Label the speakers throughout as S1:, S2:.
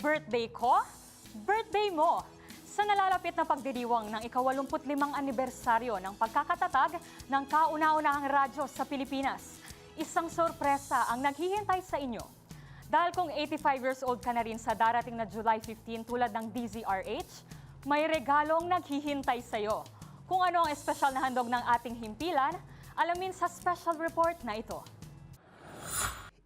S1: Birthday ko? Birthday mo! Sa nalalapit na pagdiriwang ng ikawalumputlimang anibersaryo ng pagkakatatag ng kauna-unahang radyo sa Pilipinas, isang sorpresa ang naghihintay sa inyo. Dahil kung 85 years old ka na rin sa darating na July 15 tulad ng DZRH, may regalong naghihintay sa'yo. Kung ano ang espesyal na handog ng ating himpilan, alamin sa special report na ito.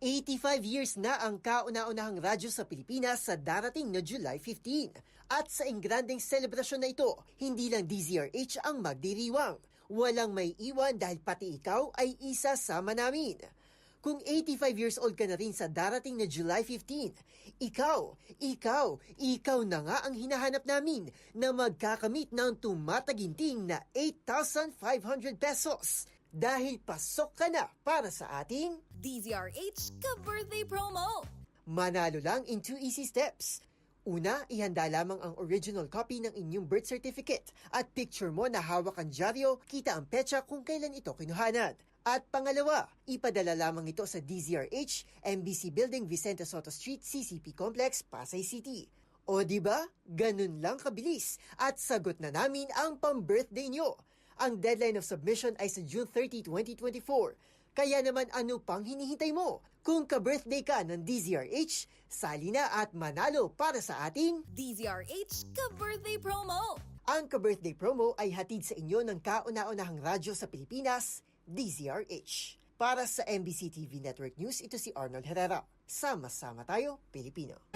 S2: 85 years na ang kauna-unahang radyo sa Pilipinas sa darating na July 15. At sa ingranding selebrasyon na ito, hindi lang DZRH ang magdiriwang. Walang may iwan dahil pati ikaw ay isa sama namin. Kung 85 years old ka na rin sa darating na July 15, ikaw, ikaw, ikaw na nga ang hinahanap namin na magkakamit ng tumataginting na 8,500 pesos. Dahil pasok ka na para sa ating
S3: DZRH ka-birthday promo!
S2: Manalo lang in two easy steps. Una, ihanda lamang ang original copy ng inyong birth certificate at picture mo na hawak ang dyaryo, kita ang petsa kung kailan ito kinuhanan. At pangalawa, ipadala lamang ito sa DZRH, MBC Building Vicente Soto Street, CCP Complex, Pasay City. O di ba? Ganun lang kabilis at sagot na namin ang pang-birthday nyo. Ang deadline of submission ay sa June 30, 2024. Kaya naman ano pang hinihintay mo? Kung ka-birthday ka ng DZRH, sali na at manalo para sa ating
S3: DZRH ka-birthday promo!
S2: ang ka-birthday promo ay hatid sa inyo ng kauna-unahang radyo sa Pilipinas, DZRH. Para sa MBC TV Network News, ito si Arnold Herrera. Sama-sama tayo, Pilipino.